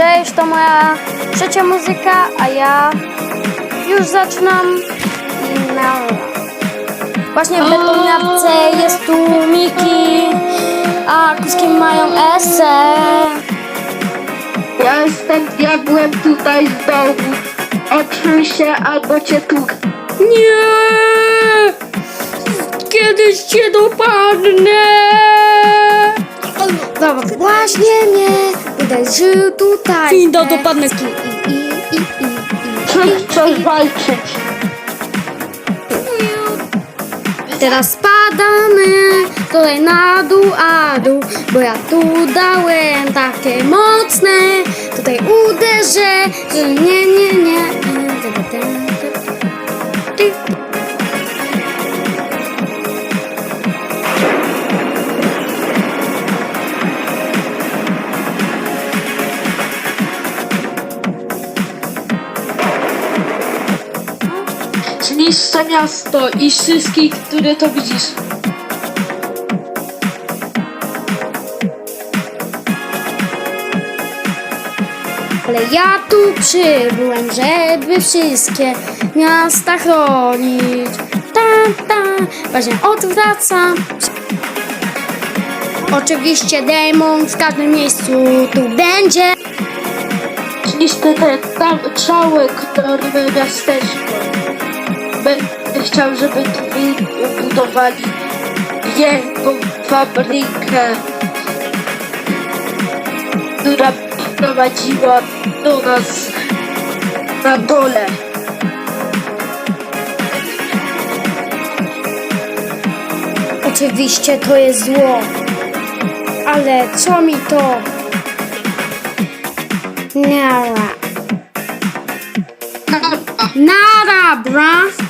Cześć, to moja trzecia muzyka, a ja już zaczynam i na... Właśnie w betoniarce jest tu Miki, a kuski mają ese. Ja jestem diabłem tutaj z domu. Odsuń się albo cię tu. Nie! Kiedyś cię dopadnę! Dobra, właśnie mnie uderzył tutaj. Winda dopadnę. I, i, i, i, i. Chcesz coś walczyć. Teraz spadamy tutaj na dół, a dół, bo ja tu dałem takie mocne. Tutaj uderzę, że nie, nie, nie. Ty. Zniszczę miasto i wszystkich, które to widzisz. Ale ja tu przybyłem, żeby wszystkie miasta chronić. Ta, ta, właśnie odwracam. Oczywiście demon w każdym miejscu tu będzie. Zniszczę te tam całe, które miasteczko. Chciał, żeby tu wybudowali wielką fabrykę, która prowadziła do nas na dole. Oczywiście to jest zło. Ale co mi to? Nara. Nara, bra.